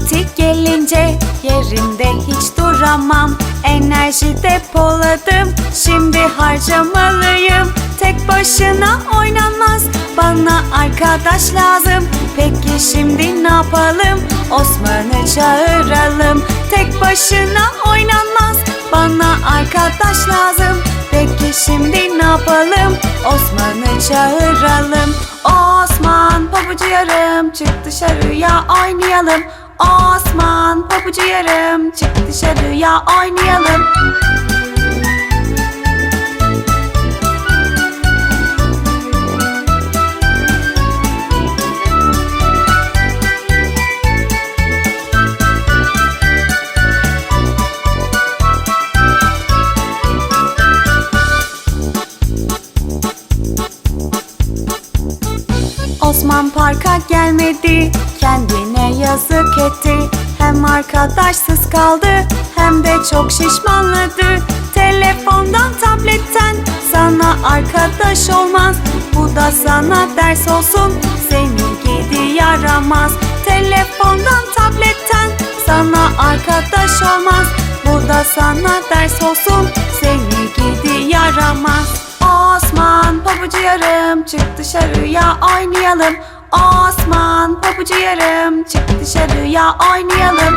tuvaleti gelince Yerimde hiç duramam. Enerji depoladım Şimdi harcamalıyım. Tek başına oynanmaz Bana arkadaş lazım. Peki şimdi ne yapalım? Osman'ı çağıralım. Tek başına oynanmaz Bana arkadaş lazım. Peki şimdi ne yapalım? Osman'ı çağıralım. Osman pabucu yarım çık dışarıya oynayalım Osman pabucu yarım çık dışarıya oynayalım Osman parka gelmedi. Kendine yazık etti. Hem arkadaşsız kaldı Hem de çok şişmanladı. Telefondan tabletten Sana arkadaş olmaz. Bu da sana ders olsun Seni gidi yaramaz. Telefondan tabletten Sana arkadaş olmaz. Bu da sana ders olsun Seni gidi yaramaz Osman pabucu yarım çık dışarıya oynayalım. Osman pabucu yarım çık dışarıya oynayalım